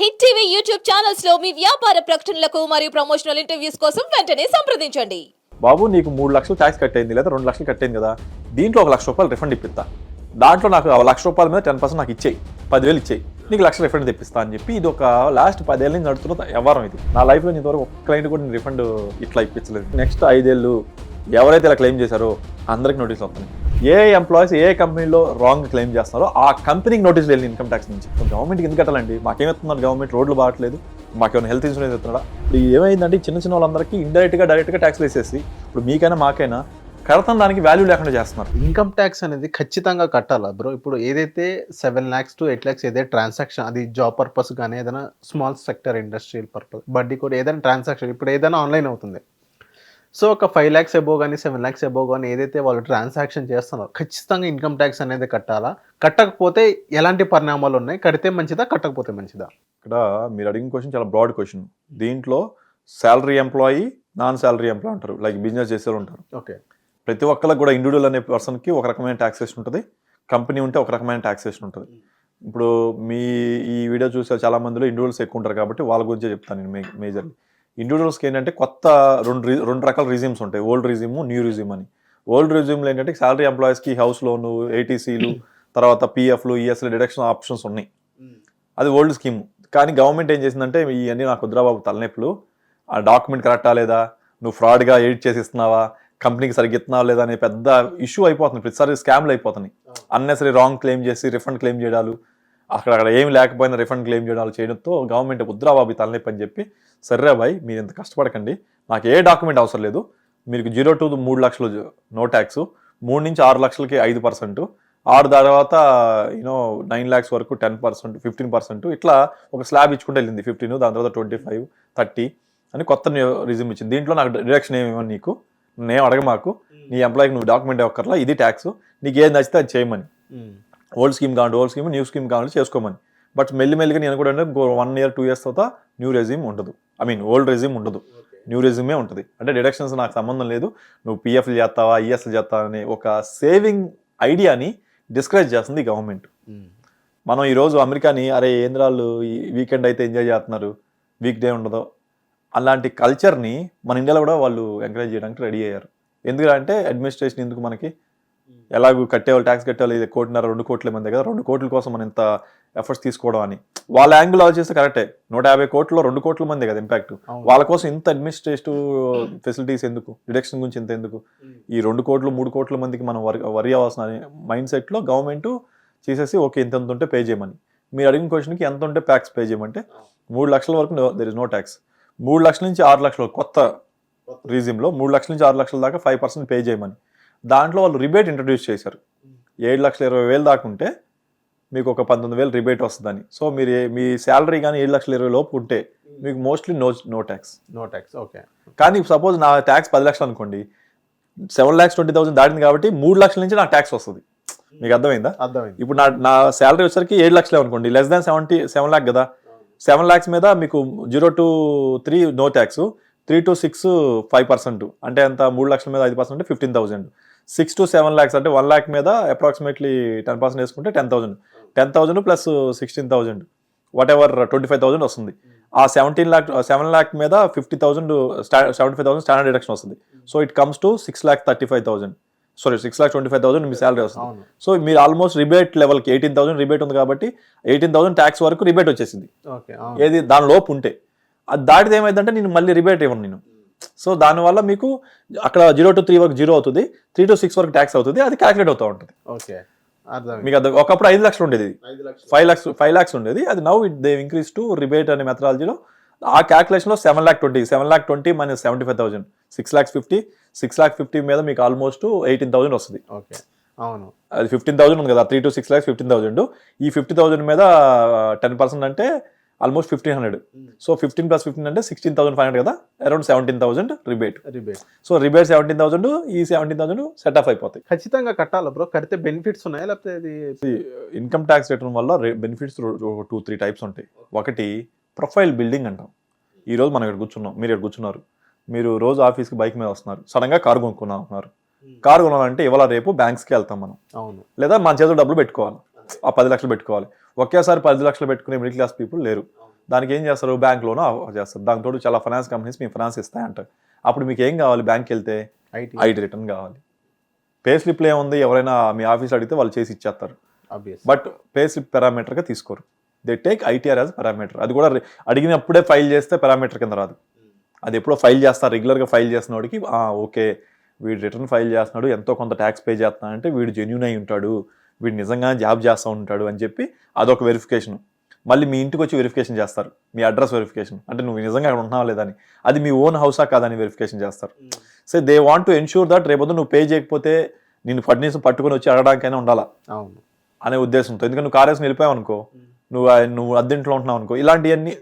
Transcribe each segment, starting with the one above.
Hit TV YouTube ఛానల్స్లో మీ వ్యాపార ప్రకటనలకు మరియు ప్రమోషనల్ ఇంటర్వ్యూస్ కోసం వెంటనే సంప్రదించండి. బాబు నీకు మూడు లక్షలు ట్యాక్స్ కట్ అయింది లేదా రెండు లక్షలు కట్ అయింది కదా? దీంట్లో ఒక లక్ష రూపాయలు రిఫండ్ ఇప్పిస్తా. దాంట్లో నాకు ఆ లక్ష రూపాయల మీద టెన్ పర్సెంట్ నాకు ఇచ్చేయి. పదివేలు ఇచ్చేయి. నీకు లక్ష రిఫండ్ తెప్పిస్తా అని చెప్పి ఇది ఒక లాస్ట్ పదేళ్ళ నుంచి నడుతున్న వ్యవహారం ఇది. నా లైఫ్లో ఇంతవరకు ఒక క్లయింట్ కూడా నేను రిఫండ్ ఇట్లా ఇప్పించలేదు. నెక్స్ట్ ఐదేళ్ళు ఎవరైతే ఇలా క్లెయిమ్ చేశారో అందరికి నోటీస్ వస్తున్నాయి. ఏ ఎంప్లాయీస్ ఏ కంపెనీలో రాంగ్ క్లెయిమ్ చేస్తున్నారో ఆ కంపెనీకి నోటీస్ వెళ్ళి ఇన్కమ్ ట్యాక్స్ నుంచి. గవర్నమెంట్కి ఎందుకు కట్టాలండి? మాకేమెత్తున్నారు గవర్నమెంట్ రోడ్లు బాగట్లేదు. మాకేమైనా హెల్త్ ఇన్సూరెన్స్ ఇస్తున్నాడా? ఇప్పుడు ఏమైందంటే చిన్న చిన్న వాళ్ళందరికీ ఇండైరెక్ట్గా డైరెక్ట్గా ట్యాక్స్ వేసేసి ఇప్పుడు మీకైనా మాకైనా కడతాం దానికి వాల్యూ లేకుండా చేస్తున్నారు. ఇన్కమ్ ట్యాక్స్ అనేది ఖచ్చితంగా కట్టాలా బ్రో ఇప్పుడు ఏదైతే seven lakhs to eight lakhs ఏదైతే ట్రాన్సాక్షన్ అది జాబ్ పర్పస్ కానీ ఏదైనా small sector industrial purpose buddy కూడా ఏదైనా ట్రాన్సాక్షన్ ఇప్పుడు ఏదైనా ఆన్లైన్ అవుతుంది. సో ఒక ఫైవ్ ల్యాక్స్ ఎబో కానీ సెవెన్ ల్యాక్స్ ఎబో కానీ ఏదైతే వాళ్ళు ట్రాన్సాక్షన్ చేస్తున్నారో ఖచ్చితంగా ఇన్కమ్ ట్యాక్స్ అనేది కట్టాలా? కట్టకపోతే ఎలాంటి పరిణామాలు ఉన్నాయి? కడితే మంచిదా? కట్టకపోతే మంచిదా? ఇక్కడ మీరు అడిగిన క్వశ్చన్ చాలా బ్రాడ్ క్వశ్చన్ దీంట్లో salary employee non salary employee ఉంటారు. లైక్ బిజినెస్ చేసే వాళ్ళు ఉంటారు. ఓకే ప్రతి ఒక్కరికి కూడా ఇండివిజువల్ అనే పర్సన్కి ఒక రకమైన ట్యాక్సేషన్ ఉంటుంది. కంపెనీ ఉంటే ఒక రకమైన ట్యాక్సేషన్ ఉంటుంది. ఇప్పుడు మీ ఈ వీడియో చూసే చాలా మందిలో ఇండివిజువల్స్ ఎక్కువ ఉంటారు కాబట్టి వాళ్ళ గురించే చెప్తాను నేను మేజర్లీ ఇండివిజువల్స్కి ఏంటంటే కొత్త రెండు రీ- రెండు రకాల రిజ్యూమ్స్ ఉంటాయి. ఓల్డ్ రిజ్యూమ్ న్యూ రిజ్యూమ్ అని. ఓల్డ్ రిజ్యూమ్లో ఏంటంటే శాలరీ ఎంప్లాయీస్కి హౌస్ లోను ఏటీసీలు తర్వాత పిఎఫ్లు ఈఎస్ఎల్ డిడక్షన్ ఆప్షన్స్ ఉన్నాయి. అది ఓల్డ్ స్కీమ్ కానీ గవర్నమెంట్ ఏం చేసిందంటే ఇవన్నీ నాకు వద్దురాబాబు తలనొప్పులు. ఆ డాక్యుమెంట్ కరెక్టా లేదా? నువ్వు ఫ్రాడ్గా ఎడిట్ చేసి ఇస్తున్నావా? కంపెనీకి సరిగ్గా ఇస్తున్నావా లేదా? అనే పెద్ద ఇష్యూ అయిపోతుంది. ప్రతిసారి స్కామ్లు అయిపోతున్నాయి. అన్నెసరీ రాంగ్ క్లెయిమ్ చేసి రిఫండ్ క్లెయిమ్ చేయడాలు అక్కడ అక్కడ ఏమి లేకపోయినా రిఫండ్ క్లెయిమ్ చేయడాలు చేయడంతో గవర్నమెంట్ వద్దురాబాబు ఈ తలనొప్పి అని చెప్పి సర్రే బాయ్ మీరు ఇంత కష్టపడకండి. నాకు ఏ డాక్యుమెంట్ అవసరం లేదు. మీకు జీరో టు మూడు లక్షలు నో ట్యాక్స్. మూడు నుంచి ఆరు లక్షలకి ఐదు పర్సెంట్. ఆరు తర్వాత యూనో నైన్ ల్యాక్స్ వరకు టెన్ పర్సెంట్ ఫిఫ్టీన్ పర్సెంట్. ఇట్లా ఒక స్లాబ్ ఇచ్చుకుంటూ వెళ్ళింది ఫిఫ్టీన్ దాని తర్వాత ట్వంటీ ఫైవ్ థర్టీ అని కొత్త రిజ్యూమ్ ఇచ్చింది. దీంట్లో నాకు డిరెక్షన్ ఏమేమో నీకు? నేను అడగ మాకు? నీ ఎంప్లాయీకి నువ్వు డాక్యుమెంట్ ఇవ్వక్కర్లా ఇది ట్యాక్స్. నీకు ఏది నచ్చితే అది చేయమని. ఓల్డ్ స్కీమ్ కావాలి ఓల్డ్ స్కీమ్ న్యూ స్కీమ్ కావాలి చేసుకోమని. బట్ మెల్లిమెల్లిగా నేను కూడా ఇంకో వన్ ఇయర్ టూ ఇయర్స్ తర్వాత న్యూ రెజ్యూమ్ ఉండదు. ఐ మీన్ ఓల్డ్ రెజ్యూమ్ ఉండదు. న్యూ రెజ్యూమే ఉంటుంది. అంటే డిడక్షన్స్ నాకు సంబంధం లేదు. నువ్వు పిఎఫ్లు చేస్తావా ఈఎస్లు చేస్తావా అనే ఒక సేవింగ్ ఐడియాని డిస్కరేజ్ చేస్తుంది గవర్నమెంట్ మనం ఈరోజు అమెరికాని అరే ఏంద్రాళ్ళు ఈ వీకెండ్ అయితే ఎంజాయ్ చేస్తున్నారు వీక్ డే ఉండదు అలాంటి కల్చర్ని మన ఇండియాలో కూడా వాళ్ళు ఎంకరేజ్ చేయడానికి రెడీ అయ్యారు. ఎందుకంటే అడ్మినిస్ట్రేషన్ ఎందుకు మనకి? ఎలాగూ కట్టేవాళ్ళు ట్యాక్స్ కట్టేవాళ్ళు ఇది కోటిన్నర రెండు కోట్ల మంది కదా రెండు కోట్ల కోసం మనం ఇంత ఎఫర్ట్స్ తీసుకోవడం అని. వాళ్ళ యాంగిల్ ఆలోచిస్తే కరెక్టే నూట యాభై కోట్లలో రెండు కోట్ల మంది కదా ఇంపాక్ట్. వాళ్ళ కోసం ఇంత అడ్మినిస్ట్రేటివ్ ఫెసిలిటీస్ ఎందుకు? డిడక్షన్ గురించి ఇంత ఎందుకు? ఈ రెండు కోట్లు మూడు కోట్ల మందికి మనం వరి వరి అవ్వాల్సిన మైండ్ సెట్లో గవర్నమెంట్ చేసేసి ఓకే ఇంత ఎంత ఉంటే పే చేయమని. మీరు అడిగిన క్వశ్చన్కి ఎంత ఉంటే ట్యాక్స్ పే చేయమంటే మూడు లక్షల వరకు దెర్ ఇస్ నో ట్యాక్స్ మూడు లక్షల నుంచి ఆరు లక్షల కొత్త రీజియంలో మూడు లక్షల నుంచి ఆరు లక్షల దాకా ఫైవ్ పర్సెంట్ పే చేయమని. దాంట్లో వాళ్ళు రిబేట్ ఇంట్రడ్యూస్ చేశారు. ఏడు లక్షల ఇరవై వేలు దాకా ఉంటే మీకు ఒక పంతొమ్మిది వేలు రిబేట్ వస్తుందని. సో మీరు మీ శాలరీ కానీ ఏడు లక్షల ఇరవై లోపు ఉంటే మీకు mostly no no tax. No tax. Okay. కానీ సపోజ్ నా ట్యాక్స్ పది లక్షలు అనుకోండి సెవెన్ ల్యాక్స్ ట్వంటీ థౌసండ్ దాటింది కాబట్టి మూడు లక్షల నుంచి నాకు ట్యాక్స్ వస్తుంది. మీకు అర్థమైందా? అర్థమైంది. ఇప్పుడు నా నా శాలరీ వచ్చేసరికి ఏడు లక్షలే అనుకోండి less than seventy seven lakh కదా. సెవెన్ ల్యాక్స్ మీద మీకు zero to three no tax three to six five percent. అంటే ఎంత? మూడు లక్షల మీద ఐదు percent fifteen thousand. Six to seven lakhs అంటే వన్ ల్యాక్ మీద అప్రాక్సిమేట్లీ టెన్ పర్సెంట్ వేసుకుంటే ten thousand. Ten thousand plus sixteen thousand. Whatever twenty five thousand వస్తుంది. ఆ సెవెంటీన్ ల్యాక్ సెవెన్ ల్యాక్ మీద fifty thousand seventy five thousand standard deduction వస్తుంది. So it comes to six lakh thirty five thousand sorry six lakh twenty five thousand me salary వస్తుంది. So మీరు almost rebate లెవెల్కి eighteen thousand rebate ఉంది కాబట్టి eighteen thousand tax వరకు rebate వచ్చేసింది. ఏది దాని లోపు ఉంటే. అది దాటితే ఏమైందంటే నేను మళ్ళీ రిబేట్ ఇవ్వను నేను. సో దానివల్ల మీకు అక్కడ జీరో టు త్రీ వరకు జీరో అవుతుంది త్రీ టు సిక్స్ వరకు ట్యాక్స్ అవుతుంది అది క్యాలిక్యులేట్ అవుతూ ఉంటుంది. ఓకే మీకు అది ఒకప్పుడు ఐదు లక్షలు ఉండేది. ఫైవ్ లాక్స్ ఫైవ్ లాక్స్ ఉండేది. అది now it they increase to rebate అనే మెథడాలజీలో ఆ క్యాల్కులేషన్లో seven lakh twenty seven lakh twenty minus seventy five thousand six lakhs fifty six lakh fifty మీద మీకు ఆల్మోస్ట్ ఎయిటీన్ థౌసండ్ వస్తుంది. ఓకే అవును. అది ఫిఫ్టీన్ థౌసండ్ ఉంది కదా three to six lakhs fifteen thousand ఈ ఫిఫ్టీ థౌసండ్ మీద టెన్ పర్సెంట్ అంటే almost fifteen hundred. So fifteen plus fifteen అంటే సిక్స్టీన్ థౌసండ్ ఫైవ్ హండ్రెడ్ కదా? Around seventeen thousand rebate rebate so rebate seventeen thousand ఈ seventeen thousand set off అయిపోతాయి. ఖచ్చితంగా కట్టాలా bro? కడితే బెనిఫిట్స్ ఉన్నాయా? లేకపోతే ఇది ఇన్కమ్ ట్యాక్స్ రిటర్న్ వల్ల బెనిఫిట్స్ టూ త్రీ టైప్స్ ఉంటాయి. ఒకటి ప్రొఫైల్ బిల్డింగ్ అంటాం. ఈ రోజు మనం ఇక్కడ కూర్చున్నాం. మీరు ఇక్కడ కూర్చున్నారు. మీరు రోజు ఆఫీస్కి బైక్ మీద వస్తున్నారు. సడన్గా కారు కొనుక్కున్నాం అంటున్నారు కారు కొనాలంటే ఇవాళ రేపు బ్యాంక్స్కి వెళ్తాం మనం. అవును. లేదా మన చేతిలో డబ్బులు పెట్టుకోవాలి. ఆ పది లక్షలు పెట్టుకోవాలి. ఒకేసారి పది లక్షలు పెట్టుకునే మిడిల్ క్లాస్ పీపుల్ లేరు. దానికి ఏం చేస్తారు? బ్యాంక్ లోనో చేస్తారు. తోడు చాలా ఫైనాన్స్ కంపెనీస్ మీ ఫైనాన్స్ ఇస్తాయంట అప్పుడు మీకు ఏం కావాలి? బ్యాంక్కి వెళ్తే ఐటీ ఐటీ రిటర్న్ కావాలి. పే స్లిప్లో ఏముంది? ఎవరైనా మీ ఆఫీస్ అడిగితే వాళ్ళు చేసి ఇచ్చేస్తారు. బట్ పే స్లిప్ పారామీటర్గా తీసుకోరు. They take ITR as parameter అది కూడా అడిగినప్పుడే ఫైల్ చేస్తే పారామీటర్ కింద రాదు. అది ఎప్పుడో ఫైల్ చేస్తారు. రెగ్యులర్గా ఫైల్ చేసిన వాడికి "ఆ, ఓకే వీడు రిటర్న్ ఫైల్ చేస్తున్నాడు. ఎంతో కొంత ట్యాక్స్ పే చేస్తున్నాడు అంటే వీడు జెన్యున్ అయి ఉంటాడు. వీడు నిజంగా జాబ్ చేస్తూ ఉంటాడు అని చెప్పి అదొక వెరిఫికేషన్ మళ్ళీ మీ ఇంటికి వచ్చి వెరిఫికేషన్ చేస్తారు. మీ అడ్రస్ వెరిఫికేషన్ అంటే నువ్వు నిజంగా అక్కడ ఉంటున్నావా లేదని అది మీ ఓన్ హౌసా కాదని వెరిఫికేషన్ చేస్తారు. So they want to ensure that రేపొద్దు నువ్వు పే చేయకపోతే నేను ఫర్నిచర్ పట్టుకొని వచ్చి అడగడానికైనా ఉండాలా? అనే ఉద్దేశంతో. ఎందుకంటే నువ్వు కారేసుకుని వెళ్ళిపోయావు అనుకో నువ్వు ఆ- నువ్వు అద్దెంట్లో ఉంటున్నావు అనుకో ఇలాంటివన్నీ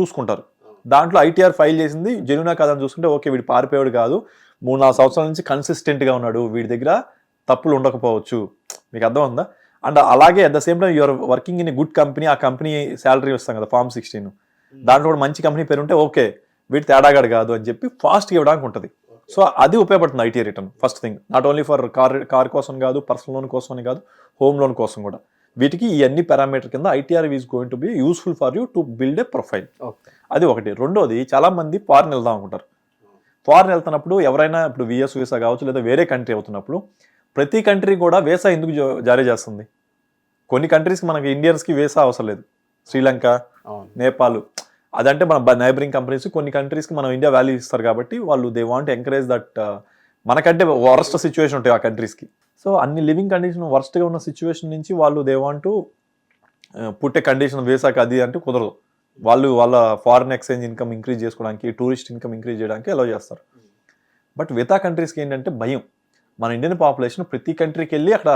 చూసుకుంటారు. దాంట్లో ఐటీఆర్ ఫైల్ చేసింది జెన్యునా కాదని చూసుకుంటే ఓకే వీడు పారిపోయాడు కాదు. మూడు నాలుగు సంవత్సరాల నుంచి కన్సిస్టెంట్గా ఉన్నాడు. వీడి దగ్గర తప్పులు ఉండకపోవచ్చు. మీకు అర్థం ఉందా అండ్ అలాగే at the same time your working in good company ఆ కంపెనీ శాలరీ వస్తాం కదా ఫార్మ్ సిక్స్టీన్ దాంట్లో కూడా మంచి కంపెనీ పేరు ఉంటే ఓకే వీడు తేడాగాడు కాదు అని చెప్పి ఫాస్ట్గా ఇవ్వడానికి ఉంటుంది. సో అది ఉపయోగపడుతుంది IT return first thing not only for car car కోసం కాదు పర్సనల్ లోన్ కోసం కాదు హోమ్ లోన్ కోసం కూడా. వీటికి ఈ అన్ని పారామీటర్ కింద ITR is going to be useful for you to build a profile అది ఒకటి. రెండోది చాలా మంది ఫారెన్ వెళ్దాం అనుకుంటారు. ఫారెన్ వెళ్తున్నప్పుడు ఎవరైనా ఇప్పుడు విఎస్ వీసా కావచ్చు లేదా వేరే కంట్రీ అవుతున్నప్పుడు ప్రతి కంట్రీ కూడా వీసా ఎందుకు జారీ చేస్తుంది? కొన్ని కంట్రీస్కి మనకి ఇండియన్స్కి వీసా అవసరం లేదు. శ్రీలంక నేపాల్ అదంటే మన నైబరింగ్ కంపెనీస్ కొన్ని కంట్రీస్కి మనం ఇండియా వాల్యూ ఇస్తారు కాబట్టి వాళ్ళు దే వాంట్ ఎంకరేజ్ దట్ మనకంటే వరస్ట్ సిచ్యువేషన్ ఉంటాయి ఆ కంట్రీస్కి. సో అన్ని లివింగ్ కండిషన్ వర్స్ట్గా ఉన్న సిచ్యువేషన్ నుంచి వాళ్ళు దే వాంట్ పుట్టే కండిషన్ వేసాక అది అంటే కుదరదు. వాళ్ళు వాళ్ళ ఫారిన్ ఎక్స్చేంజ్ ఇన్కమ్ ఇంక్రీజ్ చేసుకోవడానికి టూరిస్ట్ ఇన్కమ్ ఇంక్రీజ్ చేయడానికి అలౌ చేస్తారు. బట్ మిగతా కంట్రీస్కి ఏంటంటే భయం. మన ఇండియన్ పాపులేషన్ ప్రతి కంట్రీకి వెళ్ళి అక్కడ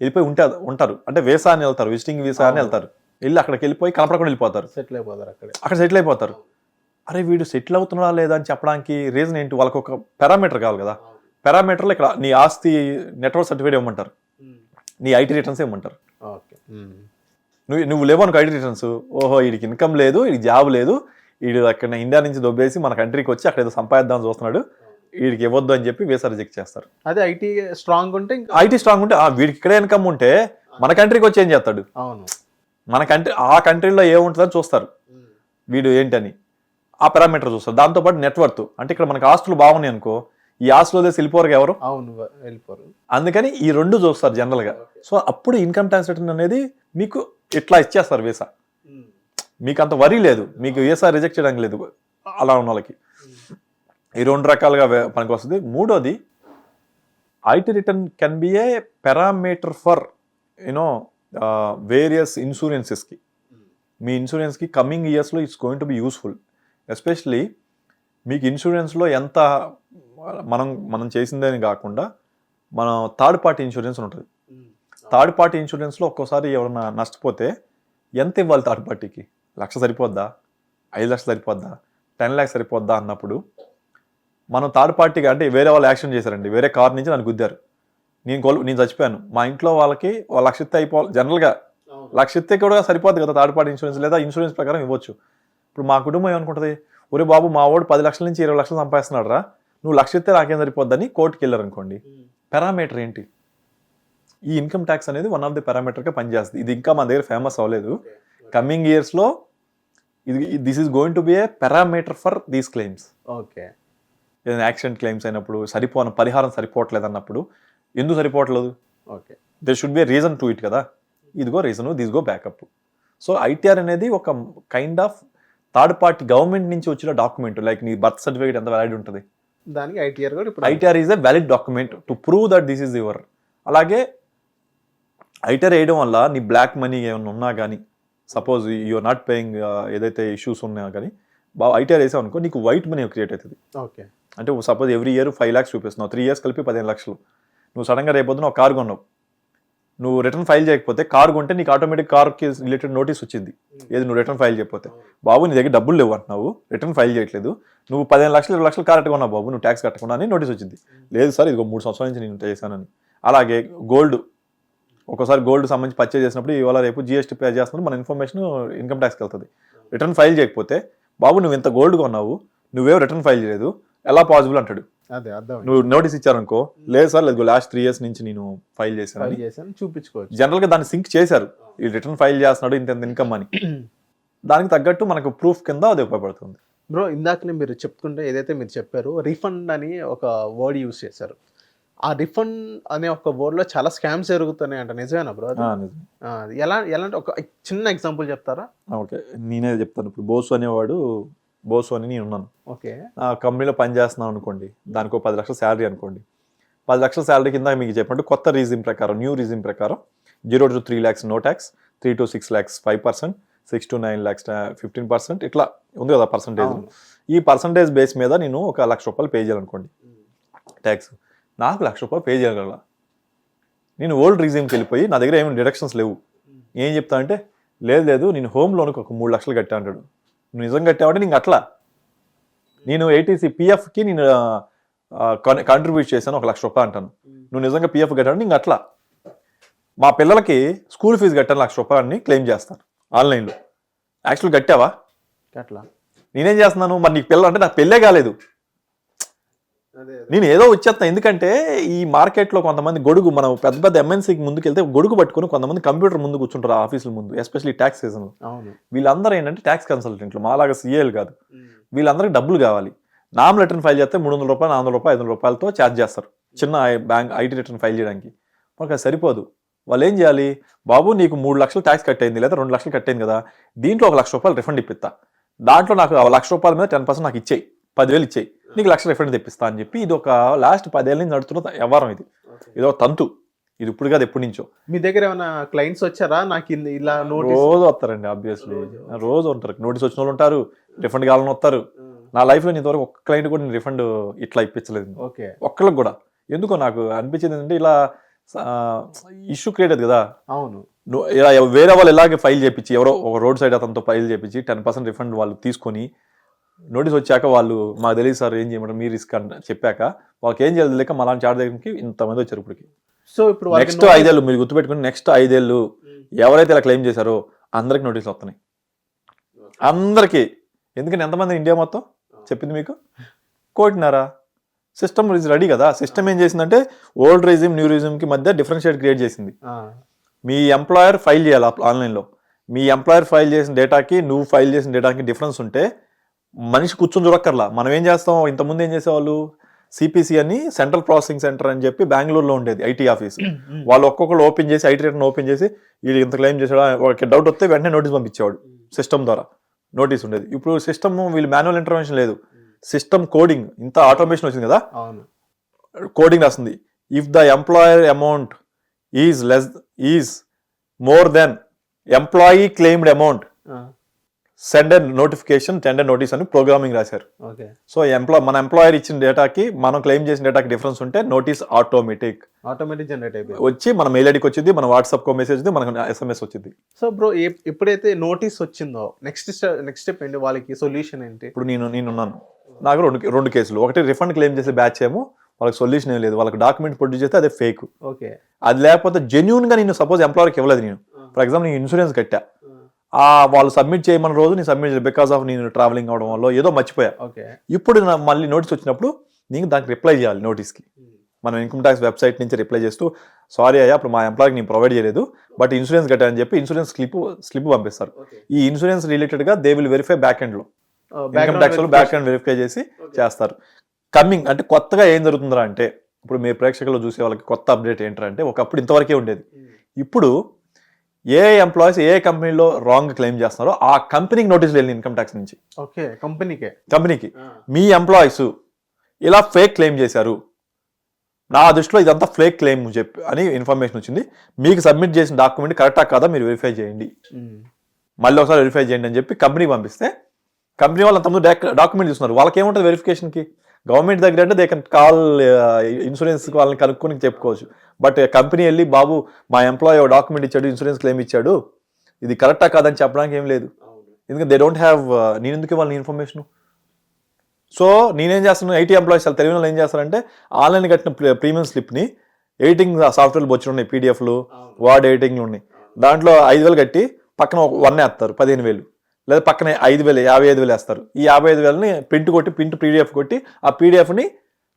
వెళ్ళిపోయి ఉంటే ఉంటారు. అంటే వేసా అని వెళ్తారు విజిటింగ్ వీసా అని వెళ్తారు. వెళ్ళి అక్కడికి వెళ్ళిపోయి కనపడకుండా వెళ్ళిపోతారు. సెటిల్ అయిపోతారు అక్కడే. అక్కడ సెటిల్ అయిపోతారు. అరే వీడు సెటిల్ అవుతున్నాడా లేదా అని చెప్పడానికి రీజన్ ఏంటి? వాళ్ళకి ఒక పారామీటర్ కావాలి కదా. పారామీటర్లో ఇక్కడ నీ ఆస్తి నెట్వర్క్ సర్టిఫికేట్ ఇవ్వమంటారు. నీ ఐటీ రిటర్న్స్ ఇవ్వమంటారు. ఓకే. నువ్వు నువ్వు లేవు అనుకో ఐటీ రిటర్న్స్ ఓహో వీడికి ఇన్కమ్ లేదు వీడికి జాబ్ లేదు. వీడు అక్కడ ఇండియా నుంచి దొబ్బేసి మన కంట్రీకి వచ్చి అక్కడ ఏదో సంపాదిద్దాం చూస్తున్నాడు. వీడికి ఇవ్వద్దు అని చెప్పి వేసా రిజెక్ట్ చేస్తారు. అదే ఐటీ స్ట్రాంగ్ ఉంటే ఐటీ స్ట్రాంగ్ ఉంటే ఆ, వీడికి ఇక్కడే ఇన్కమ్ ఉంటే మన కంట్రీకి వచ్చి ఏం చేస్తాడు? అవును. మన కంట్రీ ఆ కంట్రీలో ఏముంటుందో చూస్తారు. వీడు ఏంటని ఆ పారామీటర్ చూస్తారు. దాంతోపాటు నెట్వర్త్ అంటే ఇక్కడ మనకు ఆస్తులు బాగున్నాయి అనుకో ఈ ఆస్తులు వదిలేసి వెళ్ళిపోరు ఎవరు? అవును వెళ్ళిపోరు. అందుకని ఈ రెండు చూస్తారు జనరల్గా. సో అప్పుడు ఇన్కమ్ ట్యాక్స్ రిటర్న్ అనేది మీకు ఇట్లా ఇచ్చేస్తారు వీసా. మీకు అంత వరీ లేదు. మీకు వీసా రిజెక్ట్ చేయడానికి లేదు. అలా ఉన్న వాళ్ళకి. ఈ రెండు రకాలుగా పనికి వస్తుంది మూడోది IT return can be a parameter for you know various ఇన్సూరెన్సెస్కి మీ ఇన్సూరెన్స్కి కమింగ్ ఇయర్స్లో it's going to be useful especially మీకు ఇన్సూరెన్స్లో ఎంత మనం మనం చేసిందని కాకుండా మన థర్డ్ పార్టీ ఇన్సూరెన్స్ ఉంటుంది. థర్డ్ పార్టీ ఇన్సూరెన్స్లో ఒక్కోసారి ఎవరైనా నష్టపోతే ఎంత ఇవ్వాలి థర్డ్ పార్టీకి లక్ష సరిపోద్దా? ఐదు లక్షలు సరిపోద్దా? టెన్ ల్యాక్స్ సరిపోద్దా? అన్నప్పుడు మనం థర్డ్ పార్టీకి అంటే వేరే వాళ్ళు యాక్షన్ చేశారండి. వేరే కార్ నుంచి నన్ను గుద్దారు. నేను కోల్ నేను చచ్చిపోయాను. మా ఇంట్లో వాళ్ళకి వాళ్ళ లక్ష ఇస్తే అయిపోవాలి జనరల్గా లక్ష ఇస్తే కూడా సరిపోద్ది కదా థర్డ్ పార్టీ ఇన్సూరెన్స్ లేదా ఇన్సూరెన్స్ ప్రకారం ఇవ్వచ్చు. ఇప్పుడు మా కుటుంబం ఏమనుకుంటుంది? ఒరే బాబు మా వాడు పది లక్షల నుంచి ఇరవై లక్షలు సంపాదిస్తున్నాడు రా. నువ్వు లక్ష ఇస్తే నాకేం సరిపోద్దని కోర్టుకి వెళ్ళారు అనుకోండి. పారామీటర్ ఏంటి? ఈ ఇన్కమ్ ట్యాక్స్ అనేది వన్ ఆఫ్ ది పారామీటర్గా పనిచేస్తుంది. ఇది ఇంకా మన దగ్గర ఫేమస్ అవ్వలేదు. కమింగ్ ఇయర్స్లో ఇది this is going to be a parameter for these claims okay. ఏదైనా యాక్సిడెంట్ క్లెయిమ్స్ అయినప్పుడు సరిపోను పరిహారం సరిపోవట్లేదు అన్నప్పుడు ఎందుకు సరిపోవట్లేదు? Okay. There should be reason to it కదా. ఇదిగో reason this go backup so ITR అనేది ఒక kind of third party government నుంచి వచ్చిన డాక్యుమెంట్ లైక్ నీ బర్త్ సర్టిఫికేట్ ఎంత వ్యాలిడ్ ఉంటుంది? దానికి ఐటీఆర్ కూడా ఇప్పుడు ITR is a valid document to prove that this is your అలాగే ఐటీఆర్ వేయడం వల్ల నీ బ్లాక్ మనీ ఏమైనా ఉన్నా కానీ సపోజ్ యూఆర్ నాట్ పేయింగ్ ఏదైతే ఇష్యూస్ ఉన్నా కానీ బాగా ఐటీఆర్ వేసావు అనుకో నీకు వైట్ మనీ క్రియేట్ అవుతుంది. ఓకే. అంటే suppose every year five lakhs చూపిస్తున్నావు. Three years కలిపి పదిహేను లక్షలు. నువ్వు సడన్గా రేపొద్దున ఒక కార్ కొన్నావు. నువ్వు రిటర్న్ ఫైల్ చేయకపోతే కార్ కొంటే నీకు ఆటోమేటిక్ కార్కి రిలేటెడ్ నోటీస్ వచ్చింది. ఏది నువ్వు రిటర్న్ ఫైల్ చేయకపోతే. బాబు నీ దగ్గర డబ్బులు లేవు అంటున్నావు. రిటర్న్ ఫైల్ చేయట్లేదు. నువ్వు పదిహేను లక్షలు ఇరవై లక్షలు కార్ కొన్నావు బాబు. నువ్వు ట్యాక్స్ కట్టకుండా అని నోటీస్ వచ్చింది. లేదు సార్ ఇదిగో మూడు సంవత్సరాల నుంచి నేను చేశానని. అలాగే గోల్డ్. ఒక్కోసారి గోల్డ్ సంబంధించి పర్చేజ్ చేసినప్పుడు ఇవాళ రేపు జిఎస్టీ పే చేస్తున్నప్పుడు మన ఇన్ఫర్మేషన్ ఇన్కమ్ ట్యాక్స్కి వెళ్తుంది. రిటర్న్ ఫైల్ చేయకపోతే బాబు నువ్వు ఇంత గోల్డ్ కొన్నావు. నువ్వేం రిటర్న్ ఫైల్ చేయలేదు. ఎలా పాసిబుల్ అంటాడు? అదే అర్థం నువ్వు నోటీస్ ఇచ్చారనుకో లేదు సార్ లేదు లాస్ట్ త్రీ ఇయర్స్ నుంచి నేను ఫైల్ చేశానని. చేశాను చూపించుకోవచ్చు. జనరల్గా దాన్ని సింక్ చేశారు. ఈ రిటర్న్ ఫైల్ చేస్తున్నాడు ఇంత ఇన్కమ్ అని. దానికి తగ్గట్టు మనకు ప్రూఫ్ కింద అది ఉపయోగపడుతుంది. బ్రో ఇందాకనే మీరు చెప్తుంటే ఏదైతే మీరు చెప్పారో రిఫండ్ అని ఒక వర్డ్ యూస్ చేశారు. ఆ రిఫండ్ అనే ఒక వర్డ్లో చాలా స్కామ్స్ జరుగుతున్నాయి అంట. నిజమేనా బ్రో ఎలా ఎలాంటి ఒక చిన్న ఎగ్జాంపుల్ చెప్తారా? ఓకే. నేనే చెప్తాను. ఇప్పుడు బోసు అనేవాడు బోసు అని నేను ఉన్నాను. ఓకే. ఆ కంపెనీలో పని చేస్తున్నాను అనుకోండి దానికి ఒక పది లక్షల శాలరీ అనుకోండి. పది లక్షల శాలరీ కింద మీకు చెప్పినట్టు కొత్త రీజిమ్ ప్రకారం న్యూ రీజిమ్ ప్రకారం zero to three lakhs no tax three to six lakhs five percent six to nine lakhs fifteen percent ఇట్లా ఉంది కదా పర్సంటేజ్. ఈ పర్సంటేజ్ బేస్ మీద నేను ఒక లక్ష రూపాయలు పే చేయాలనుకోండి ట్యాక్స్ నాకు లక్ష రూపాయలు పే చేయగల నేను ఓల్డ్ రీజిమ్కి వెళ్ళిపోయి నా దగ్గర ఏమి డిడక్షన్స్ లేవు. ఏం చెప్తా అంటే లేదు లేదు నేను హోమ్ లోన్కి ఒక మూడు లక్షలు కట్టా అంటాడు. నువ్వు నిజం కట్టావంటే నీకు అట్లా. నేను ఏటీసీ పిఎఫ్కి నేను కాంట్రిబ్యూట్ చేశాను ఒక లక్ష రూపాయలు అంటాను. నువ్వు నిజంగా పిఎఫ్ కట్టాడు నీకు అట్లా. మా పిల్లలకి స్కూల్ ఫీజు కట్టాను లక్ష రూపాయలని క్లెయిమ్ చేస్తాను ఆన్లైన్లో. యాక్చువల్ కట్టావా? అట్లా నేనేం చేస్తున్నాను? మరి నీకు పిల్లలు అంటే నాకు పెళ్ళే కాలేదు. నేను ఏదో వచ్చేస్తా ఎందుకంటే ఈ మార్కెట్లో కొంతమంది గొడుగు మనం పెద్ద పెద్ద ఎంఎన్సీకి ముందుకు వెళ్తే గొడుగు పట్టుకొని కొంతమంది కంప్యూటర్ ముందు కూర్చుంటారు ఆఫీసుల ముందు ఎస్పెషల్లీ ట్యాక్స్ సీజన్లో వీళ్ళందరూ ఏంటంటే ట్యాక్స్ కన్సల్టెంట్లు మాలాగా సీఏలు కాదు. వీళ్ళందరికీ డబ్బులు కావాలి. నామ్ రిటర్న్ ఫైల్ చేస్తే మూడు వందల రూపాయలు నాలుగు వందల రూపాయలు ఐదు వందల రూపాయలతో ఛార్జ్ చేస్తారు. చిన్న బ్యాంక్ ఐటీ రిటర్న్ ఫైల్ చేయడానికి. మనకు అది సరిపోదు. వాళ్ళు ఏం చేయాలి? బాబు నీకు మూడు లక్షలు ట్యాక్స్ కట్ అయింది లేదా రెండు లక్షలు కట్ అయింది కదా దీంట్లో ఒక లక్ష రూపాయలు రిఫండ్ ఇప్పిస్తా దాంట్లో నాకు ఆ లక్ష రూపాయల మీద టెన్ పర్సెంట్ నాకు ఇచ్చేయి. పదివేలు ఇచ్చేయి. నీకు లక్ష రిఫండ్ తెప్పిస్తా అని చెప్పి ఇది ఒక లాస్ట్ పదేళ్ళ నుంచి నడుతున్న వ్యవహారం ఇది. ఇది ఒక తంతు. ఇది ఇప్పుడు కాదు ఎప్పటి నుంచో. మీ దగ్గర ఏమైనా క్లయింట్స్ వచ్చారా? నాకు ఇలా రోజు వస్తారండి ఆబ్వియస్లీ రోజు ఉంటారు. నోటీస్ వచ్చిన వాళ్ళు ఉంటారు రిఫండ్ కావాలని వస్తారు. నా లైఫ్లో ఇంతవరకు ఒక్క క్లయింట్ కూడా నేను రిఫండ్ ఇట్లా ఇప్పించలేదు. ఓకే. ఒక్కళ్ళకి కూడా. ఎందుకో నాకు అనిపించింది ఏంటంటే ఇలా ఇష్యూ క్రియేట్ అయింది కదా. అవును. ఇలా వేరే వాళ్ళు ఇలాగే ఫైల్ చేపించి ఎవరో ఒక రోడ్ సైడ్ అతనితో ఫైల్ చేపించి టెన్ పర్సెంట్ రిఫండ్ వాళ్ళు తీసుకొని నోటీస్ వచ్చాక వాళ్ళు మాకు తెలియదు సార్ ఏం చేయమంటారు మీ రిస్క్ అని చెప్పాక వాళ్ళకి ఏం చేయాలి లేక మళ్ళీ చార్జ్ దగ్గరికి ఇంతమంది వచ్చారు ఇప్పటికి. సో ఇప్పుడు నెక్స్ట్ ఐదేళ్ళు మీరు గుర్తుపెట్టుకుని నెక్స్ట్ ఐదేళ్ళు ఎవరైతే ఇలా క్లెయిమ్ చేశారో అందరికి నోటీసులు వస్తున్నాయి. అందరికీ. ఎందుకని ఎంతమంది ఇండియా మొత్తం? చెప్పింది మీకు? కోటినారా సిస్టమ్ ఇస్ రెడీ కదా. సిస్టమ్ ఏం చేసిందంటే ఓల్డ్ రిజిమ్ న్యూ రిజిమ్కి మధ్య డిఫరెన్షియేట్ క్రియేట్ చేసింది. ఆ, మీ ఎంప్లాయర్ ఫైల్ చేయాలి ఆన్లైన్లో మీ ఎంప్లాయర్ ఫైల్ చేసిన డేటాకి నువ్వు ఫైల్ చేసిన డేటాకి డిఫరెన్స్ ఉంటే మనిషి కూర్చొని చూడక్కర్లా. మనం ఏం చేస్తాం? ఇంతకుముందు ఏం చేసేవాళ్ళు? సిపిసి అని సెంట్రల్ ప్రాసెసింగ్ సెంటర్ అని చెప్పి బెంగళూరులో ఉండేది ఐటీ ఆఫీస్. వాళ్ళు ఒక్కొక్కరు ఓపెన్ చేసి ఐటీ రిటర్న్ ఓపెన్ చేసి వీళ్ళు ఇంత క్లెయిమ్ చేసాడా వాళ్ళకి డౌట్ వస్తే వెంటనే నోటీస్ పంపించేవాడు సిస్టమ్ ద్వారా. నోటీస్ ఉండేది. ఇప్పుడు సిస్టమ్ వీళ్ళు మాన్యువల్ ఇంటర్వెన్షన్ లేదు. సిస్టమ్ కోడింగ్ ఇంత ఆటోమేషన్ వచ్చింది కదా? కోడింగ్ రాస్తుంది. If the employer amount is less is more than employee claimed amount send notification tender notice అని ప్రోగ్రామింగ్ రాశారు. ఓకే. సో ఎంప్లాయ్ మన ఎంప్లాయర్ ఇచ్చిన డేటాకి మనం క్లెయిమ్ చేసిన డేటాకి డిఫరెన్స్ ఉంటే నోటీస్ ఆటోమేటిక్ ఆటోమేటిక్ జనరేట్ అయిపోయింది. వచ్చి మన మెయిల్ ఐడికి వచ్చింది మన వాట్సాప్ కో మెసేజ్ మనకు ఎస్ఎంఎస్ వచ్చింది. సో బ్రో ఎప్పుడైతే నోటీస్ వచ్చిందో నెక్స్ట్ నెక్స్ట్ స్టెప్ ఏంటి? వాళ్ళకి సొల్యూషన్ ఏంటి? ఇప్పుడు నేను నేను ఉన్నాను. నాకు రెండు రెండు కేసులు ఒకటి రిఫండ్ క్లెయిమ్ చేసే బ్యాచ్ ఏమో వాళ్ళకి సొల్యూషన్ ఏం లేదు. వాళ్ళకి డాక్యుమెంట్ ప్రొడ్యూస్ చేస్తే అదే ఫేక్ ఓకే. అది లేకపోతే జెన్యున్గా నేను సపోజ్ ఎంప్లాయర్కి ఇవ్వలేదు నేను. ఫర్ ఎగ్జాంపుల్ నేను ఇన్సూరెన్స్ కట్టా. ఆ వాళ్ళు సబ్మిట్ చేయమన్న రోజు నేను సబ్మిట్ బికాస్ ఆఫ్ నేను ట్రావెలింగ్ అవడం వల్ల ఏదో మర్చిపోయా. ఓకే. ఇప్పుడు నా మళ్ళీ నోటీస్ వచ్చినప్పుడు నేను దానికి రిప్లై చేయాలి నోటీస్కి మనం ఇన్కమ్ ట్యాక్స్ వెబ్సైట్ నుంచి రిప్లై చేస్తూ సారీ అయ్యా ఇప్పుడు మా ఎంప్లాయ్కి నేను ప్రొవైడ్ చేయలేదు బట్ ఇన్సూరెన్స్ కట్టాలని చెప్పి ఇన్సూరెన్స్ స్లిప్ స్లిప్ పంపిస్తారు. ఈ ఇన్సూరెన్స్ రిలేటెడ్గా దే విల్ వెరిఫై బ్యాక్ ఎండ్లో ఇన్కమ్ ట్యాక్స్లో బ్యాక్ ఎండ్ వెరిఫై చేసి చేస్తారు. కమింగ్ అంటే కొత్తగా ఏం జరుగుతుందా అంటే ఇప్పుడు మీ ప్రేక్షకులు చూసే వాళ్ళకి కొత్త అప్డేట్ ఏంటంటే ఒకప్పుడు ఇంతవరకే ఉండేది. ఇప్పుడు ఏ ఎంప్లాయీస్ ఏ కంపెనీలో రాంగ్ క్లెయిమ్ చేస్తున్నారో ఆ కంపెనీకి నోటీసులు వెళ్ళింది ఇన్కమ్ ట్యాక్స్ నుంచి. ఓకే కంపెనీకే. కంపెనీకి మీ ఎంప్లాయీస్ ఇలా ఫేక్ క్లెయిమ్ చేశారు. నా దృష్టిలో ఇదంతా ఫేక్ క్లెయిమ్ చెప్పి అని ఇన్ఫర్మేషన్ వచ్చింది. మీకు సబ్మిట్ చేసిన డాక్యుమెంట్ కరెక్టా కాదా మీరు వెరిఫై చేయండి. మళ్ళీ ఒకసారి వెరిఫై చేయండి అని చెప్పి కంపెనీకి పంపిస్తే కంపెనీ వాళ్ళు అంతకుముందు డాక్యుమెంట్ చూస్తున్నారు వాళ్ళకి ఏముంటుంది వెరిఫికేషన్కి గవర్నమెంట్ దగ్గర అంటే దే కెన్ కాల్ ఇన్సూరెన్స్ వాళ్ళని కనుక్కొని చెప్పుకోవచ్చు. బట్ కంపెనీ వెళ్ళి బాబు మా ఎంప్లాయీ డాక్యుమెంట్ ఇచ్చాడు ఇన్సూరెన్స్ క్లెయిమ్ ఇచ్చాడు. ఇది కరెక్టా కాదని చెప్పడానికి ఏం లేదు. ఎందుకంటే దే డోంట్ హ్యావ్ నేను ఎందుకు ఇవ్వాలి ఇన్ఫర్మేషన్ సో నేనేం చేస్తున్నాను ఐటీ ఎంప్లాయీస్ చాలా తెలివిన వాళ్ళు ఏం చేస్తారంటే ఆన్లైన్ కట్టిన ప్రీమియం స్లిప్ని ఎడిటింగ్ సాఫ్ట్వేర్లు బొచ్చి ఉన్నాయి పీడిఎఫ్లు వర్డ్ ఎడిటింగ్లు ఉన్నాయి. దాంట్లో ఐదు వేలు కట్టి పక్కన ఒక వన్ వేస్తారు పదిహేను వేలు. లేదా పక్కన ఐదు వేలు యాభై ఐదు వేలు వేస్తారు. ఈ యాభై ఐదు వేలని ప్రింట్ కొట్టి ప్రింట్ పీడిఎఫ్ కొట్టి ఆ పీడిఎఫ్ని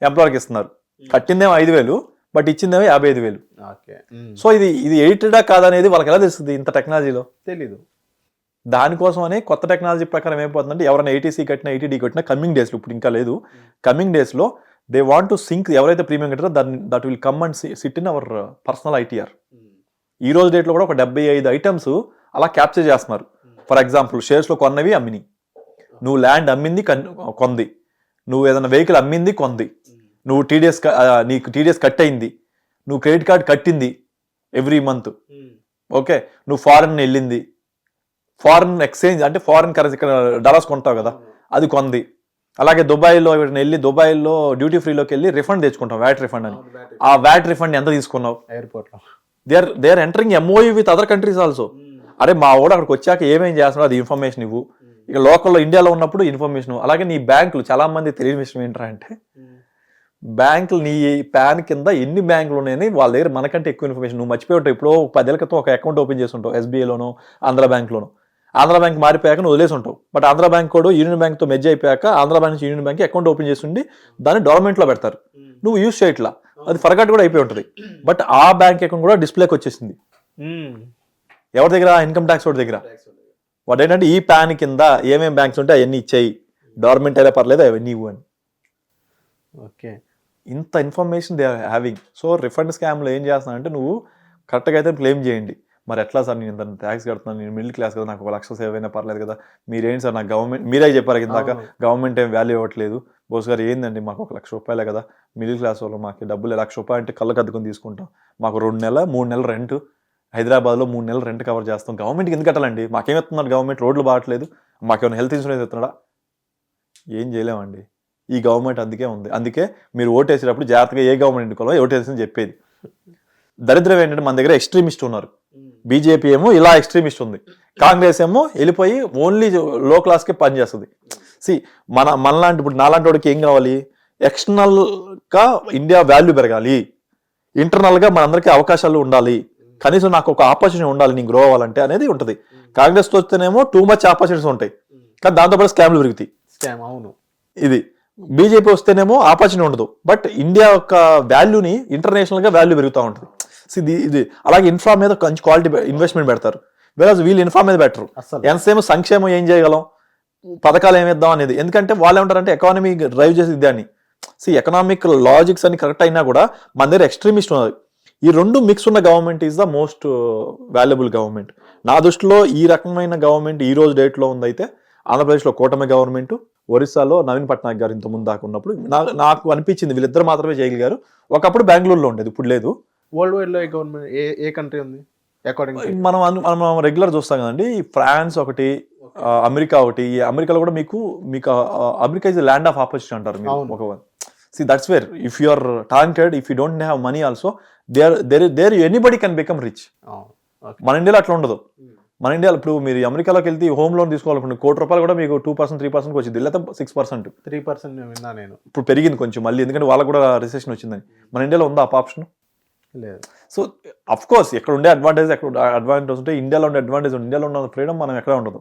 ఎంప్లాయర్కి ఇస్తున్నారు. కట్టిందేమో ఐదు వేలు బట్ ఇచ్చిందేమో యాభై ఐదు వేలు. ఓకే. సో ఇది ఇది ఎడిటెడా కాదనేది వాళ్ళకి ఎలా తెలుస్తుంది ఇంత టెక్నాలజీలో తెలీదు. దానికోసమనే కొత్త టెక్నాలజీ ప్రకారం ఏమైపోతుందంటే ఎవరైనా ఏటీసీ కట్టినా ఐటీడీ కట్టినా కమింగ్ డేస్లో ఇప్పుడు ఇంకా లేదు. కమింగ్ డేస్లో దే వాంట్ టు సింక్ ఎవరైతే ప్రీమియం కట్టారో దాన్ని that will come and sit in our personal ITR ఈ రోజు డేట్లో కూడా ఒక డెబ్బై ఐదు ఐటమ్స్ అలా క్యాప్చర్ చేస్తున్నారు. ఫర్ ఎగ్జాంపుల్ షేర్స్లో కొన్నవి అమ్మిని నువ్వు ల్యాండ్ అమ్మింది కొంది నువ్వు ఏదైనా వెహికల్ అమ్మింది కొంది నువ్వు టీడీఎస్ నీకు టీడీఎస్ కట్ అయింది నువ్వు క్రెడిట్ కార్డ్ కట్టింది ఎవ్రీ మంత్ ఓకే నువ్వు ఫారెన్ వెళ్ళింది ఫారెన్ ఎక్స్చేంజ్ అంటే ఫారెన్ కరెన్సీ ఇక్కడ డాలర్స్ కొంటావు కదా అది కొంది. అలాగే దుబాయ్లో ఎవరైనా వెళ్ళి దుబాయ్లో డ్యూటీ ఫ్రీలోకి వెళ్ళి రిఫండ్ తెచ్చుకుంటాం వ్యాట్ రిఫండ్ అని. ఆ వ్యాట్ రిఫండ్ ఎంత తీసుకున్నావు? ఎయిర్పోర్ట్లో. They are they are entering MOU with other countries also అరే మా వాడు అక్కడికి వచ్చాక ఏమేం చేస్తున్నావు అది ఇన్ఫర్మేషన్ ఇవ్వు. ఇక లోకల్లో ఇండియాలో ఉన్నప్పుడు ఇన్ఫర్మేషన్ అలాగే నీ బ్యాంకులు చాలా మంది తెలియని విషయం ఏంటంటే బ్యాంకులు నీ ప్యాన్ కింద ఎన్ని బ్యాంకులు ఉన్నాయని వాళ్ళ దగ్గర మనకంటే ఎక్కువ ఇన్ఫర్మేషన్ నువ్వు మర్చిపోయి ఉంటావు. ఇప్పుడు పదేళ్ళ క్రితం ఒక అకౌంట్ ఓపెన్ చేసి ఉంటావు ఎస్బీఐలోనో ఆంధ్ర బ్యాంక్లోనో. ఆంధ్ర బ్యాంక్ మారిపోయాక నువ్వు వదిలేసి ఉంటావు. బట్ ఆంధ్ర బ్యాంక్ కూడా యూనియన్ బ్యాంక్తో మెజ్ అయిపోయాక ఆంధ్ర బ్యాంక్ నుంచి యూనియన్ బ్యాంక్ అకౌంట్ ఓపెన్ చేసి ఉండి దాన్ని డెవలప్మెంట్లో పెడతారు. నువ్వు యూస్ చేయట్లా. అది ఫర్గాట్ కూడా అయిపోయి ఉంటుంది. బట్ ఆ బ్యాంక్ అకౌంట్ కూడా డిస్ప్లేకి వచ్చేసింది. ఎవరి దగ్గర? ఇన్కమ్ ట్యాక్స్ వాడి దగ్గర. వాడు ఏంటంటే ఈ ప్యాన్ కింద ఏమేమి బ్యాంక్స్ ఉంటే అవన్నీ ఇచ్చేయి. గవర్నమెంట్ అయినా పర్లేదు అవన్నీ ఇవ్వు అని. ఓకే. ఇంత information they are having. So refund స్కామ్లో ఏం చేస్తున్నానంటే నువ్వు కరెక్ట్గా అయితే క్లెయిమ్ చేయండి. మరి ఎట్లా సార్? నేను ఇంత ట్యాక్స్ కడుతున్నాను నేను మిడిల్ క్లాస్ కదా నాకు ఒక లక్ష సేవ్ అయినా పర్లేదు కదా. మీరేంటి సార్? నాకు గవర్నమెంట్ మీరే చెప్పారు ఇందాక. గవర్నమెంట్ ఏం వాల్యూ ఇవ్వట్లేదు. బోస్ గారు ఏందండి? మాకు ఒక లక్ష రూపాయలే కదా. మిడిల్ క్లాస్ వాళ్ళు మాకు డబ్బులు లక్ష రూపాయలు అంటే కళ్ళకు అద్దుకొని తీసుకుంటాం. మాకు రెండు నెలల మూడు నెలల రెంట్. హైదరాబాద్లో మూడు నెలలు రెంట్ కవర్ చేస్తాం. గవర్నమెంట్కి ఎందుకు కట్టాలండి? మాకేమిస్తున్నారు గవర్నమెంట్ రోడ్లు బాగట్లేదు. మాకేమైనా హెల్త్ ఇన్సూరెన్స్ ఎత్తున్నాడా? ఏం చేయలేమండి. ఈ గవర్నమెంట్ అందుకే ఉంది. అందుకే మీరు ఓటేసేటప్పుడు జాగ్రత్తగా ఏ గవర్నమెంట్ ఎన్నుకోవాలో ఓటేసి చెప్పేది. దరిద్రం ఏంటంటే మన దగ్గర ఎక్స్ట్రీమిస్ట్ ఉన్నారు. బీజేపీ ఏమో ఇలా ఎక్స్ట్రీమిస్ట్ ఉంది. కాంగ్రెస్ ఏమో వెళ్ళిపోయి ఓన్లీ లో క్లాస్కే పనిచేస్తుంది సి మన మనలాంటి ఇప్పుడు నాలాంటి వాడికి ఏం కావాలి? ఎక్స్టర్నల్గా ఇండియా వాల్యూ పెరగాలి. ఇంటర్నల్గా మనందరికీ అవకాశాలు ఉండాలి. కనీసం నాకు ఒక ఆపర్చునిటీ ఉండాలి నేను గ్రో అవ్వాలంటే అనేది ఉంటుంది. కాంగ్రెస్తో వస్తేనేమో టూ మచ్ ఆపర్చునిటీస్ ఉంటాయి. కానీ దాంతోపాటు స్కామ్లు పెరుగుతాయి. స్కామ్ అవును. ఇది. బీజేపీ వస్తేనేమో ఆపర్చునిటీ ఉండదు. బట్ ఇండియా యొక్క వాల్యూని ఇంటర్నేషనల్గా వాల్యూ పెరుగుతూ ఉంటుంది. ఇది ఇది అలాగే ఇన్ఫ్రా మీద మంచి క్వాలిటీ ఇన్వెస్ట్మెంట్ పెడతారు. వేరే వీళ్ళు ఇన్ఫ్రా మీద బెటర్ అస్సలు. ఎంతసేమో సంక్షేమం ఏం చేయగలం? పథకాలు ఏమిద్దాం అనేది. ఎందుకంటే వాళ్ళు ఏమంటారంటే ఎకానమీ డ్రైవ్ చేసి దాన్ని సి ఎకనామిక్ లాజిక్స్ అని కరెక్ట్ అయినా కూడా మన దగ్గర ఎక్స్ట్రీమిస్ట్ ఉన్నది ఈ రెండు మిక్స్ ఉన్న government is the most valuable government నా దృష్టిలో ఈ రకమైన గవర్నమెంట్ ఈ రోజు డేట్లో ఉందైతే ఆంధ్రప్రదేశ్లో కూటమి గవర్నమెంట్ ఒరిస్సాలో నవీన్ పట్నాయక్ గారు ఇంత ముందు దాకా ఉన్నప్పుడు నాకు అనిపించింది వీళ్ళిద్దరు మాత్రమే చేయగలిగారు ఒకప్పుడు బెంగళూరులో ఉండేది ఇప్పుడు లేదు. వరల్డ్ వైడ్లో ఏ గవర్నమెంట్ ఏ ఏ కంట్రీ ఉంది? అకార్డింగ్ మనం మనం రెగ్యులర్ చూస్తాం కదండి ఫ్రాన్స్ ఒకటి అమెరికా ఒకటి ఈ అమెరికాలో కూడా మీకు మీకు America is land of opportunity అంటారు మీరు. ఒక see that's where if you are talented if you don't have money also there there there anybody can become rich మన ఇండియాలో అట్లా ఉండదు. మన ఇండియాలో ఇప్పుడు మీరు అమెరికాలోకి వెళ్తే హోమ్ లోన్ తీసుకోవాలనుకుంటే కోటి రూపాయలు కూడా మీకు టూ పర్సెంట్ త్రీ పర్సెంట్ వచ్చింది. లేకపోతే సిక్స్ పర్సెంట్ త్రీ పర్సెంట్ విన్నా నేను. ఇప్పుడు పెరిగింది కొంచెం మళ్ళీ ఎందుకంటే వాళ్ళకు కూడా రిసెషన్ వచ్చిందని. మన ఇండియాలో ఉందా ఆ ఆప్షన్ లేదు. సో అఫ్ కోర్స్ ఎక్కడ ఉండే అడ్వాంటేజ్ ఎక్కడ అడ్వాంటేజ్ ఉంటే ఇండియాలో ఉండే అడ్వాంటేజ్ ఇండియాలో ఉన్న ఫ్రీడమ్ మనం ఎక్కడ ఉండదు.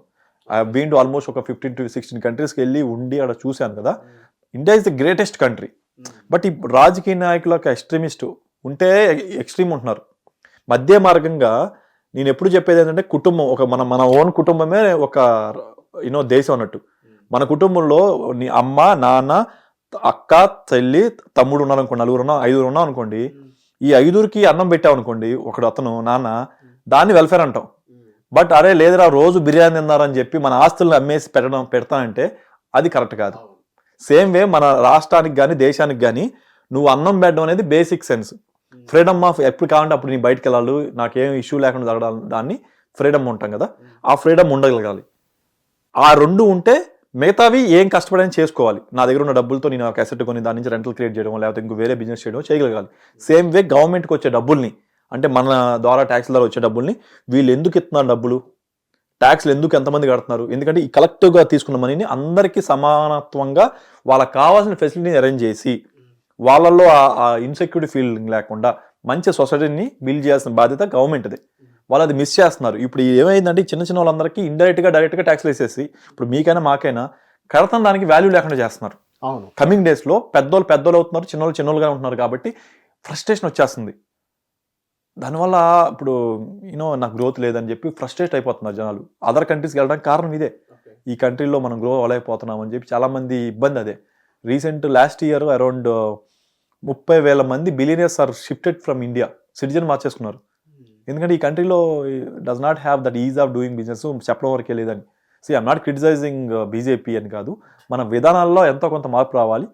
ఐ బీన్ టు ఆల్మోస్ట్ ఒక ఫిఫ్టీన్ టు సిక్స్టీన్ కంట్రీస్కి వెళ్ళి ఉండి అక్కడ చూశాను కదా. India is the greatest country but ఈ రాజకీయ నాయకుల ఎక్స్ట్రీమిస్ట్ ఉంటే ఎక్స్ట్రీమ్ ఉంటున్నారు. మధ్య మార్గంగా నేను ఎప్పుడు చెప్పేది ఏంటంటే కుటుంబం ఒక మన మన ఓన్ కుటుంబమే ఒక యూనో దేశం అన్నట్టు. మన కుటుంబంలో నీ అమ్మ నాన్న అక్క చెల్లి తమ్ముడు ఉన్నారు అనుకోండి నలుగురు ఉన్నాం ఐదుగురు ఉన్నాం అనుకోండి ఈ ఐదుగురికి అన్నం పెట్టాం అనుకోండి ఒకడు అతను నాన్న దాన్ని వెల్ఫేర్ అంటాం. బట్ అరే లేదురా రోజు బిర్యానీ తిన్నారని చెప్పి మన ఆస్తులను అమ్మేసి పెట్టడం పెడతానంటే అది కరెక్ట్ కాదు. సేమ్ వే మన రాష్ట్రానికి కానీ దేశానికి కానీ నువ్వు అన్నం పెట్టడం అనేది బేసిక్ సెన్స్ ఫ్రీడమ్ ఆఫ్ ఎప్పుడు కావాలంటే అప్పుడు నీ బయటకు వెళ్ళాలి. నాకేం ఇష్యూ లేకుండా జరగడాలి దాన్ని ఫ్రీడమ్ ఉంటాం కదా. ఆ ఫ్రీడమ్ ఉండగలగాలి. ఆ రెండు ఉంటే మిగతావి ఏం కష్టపడని చేసుకోవాలి. నా దగ్గర ఉన్న డబ్బులతో నేను ఒక అసెట్ కొని దాని నుంచి రెంటల్ క్రియేట్ చేయడం లేకపోతే ఇంకో వేరే బిజినెస్ చేయడం చేయగలగాలి. సేమ్ వే గవర్నమెంట్కి వచ్చే డబ్బుల్ని అంటే మన ద్వారా ట్యాక్స్ ద్వారా వచ్చే డబ్బుల్ని వీళ్ళు ఎందుకు ఇస్తున్నారు డబ్బులు? ట్యాక్స్లు ఎందుకు ఎంతమంది కడుతున్నారు? ఎందుకంటే ఈ కలెక్టివ్గా తీసుకున్న మనీని అందరికీ సమానత్వంగా వాళ్ళకి కావాల్సిన ఫెసిలిటీని అరేంజ్ చేసి వాళ్ళల్లో ఆ ఇన్సెక్యూరిటీ ఫీలింగ్ లేకుండా మంచి సొసైటీని బిల్డ్ చేయాల్సిన బాధ్యత గవర్నమెంట్ది వాళ్ళు అది మిస్ చేస్తున్నారు. ఇప్పుడు ఏమైందంటే చిన్న చిన్న వాళ్ళందరికీ ఇండైరెక్ట్గా డైరెక్ట్గా ట్యాక్స్లు వేసేసి ఇప్పుడు మీకైనా మాకైనా కడతాం దానికి వాల్యూ లేకుండా చేస్తున్నారు. అవును. కమింగ్ డేస్లో పెద్దోళ్ళు పెద్దోళ్ళు అవుతున్నారు చిన్నోళ్ళు చిన్నోళ్ళుగా ఉంటున్నారు కాబట్టి ఫ్రస్ట్రేషన్ వచ్చేస్తుంది. దానివల్ల ఇప్పుడు యూనో నాకు గ్రోత్ లేదని చెప్పి ఫ్రస్ట్రేట్ అయిపోతున్నారు జనాలు. అదర్ కంట్రీస్కి వెళ్ళడానికి కారణం ఇదే. ఈ కంట్రీలో మనం గ్రో అవ్వలేకపోతున్నాం అని చెప్పి చాలా మంది ఇబ్బంది అదే. రీసెంట్ లాస్ట్ ఇయర్ అరౌండ్ ముప్పై వేల మంది billionaires are shifted from India citizen మార్చేసుకున్నారు. ఎందుకంటే ఈ కంట్రీలో does not have that ease of doing business చెప్పడం వరకే లేదని. See I'm not criticising BJP అని కాదు. మన విధానాల్లో ఎంతో కొంత మార్పు రావాలి.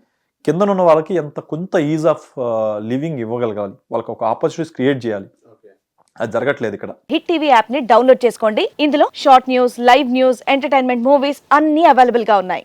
కింద ఉన్న వాళ్ళకి ఎంత కొంత ఈజ్ ఆఫ్ లివింగ్ ఇవ్వగలగాలి. వాళ్ళకి ఒక ఆపర్చునిటీస్ క్రియేట్ చేయాలి. అది జరగట్లేదు ఇక్కడ. హిట్ టీవీ యాప్ని డౌన్లోడ్ చేసుకోండి. ఇందులో short news live news entertainment movies అన్ని అవైలబుల్గా ఉన్నాయి.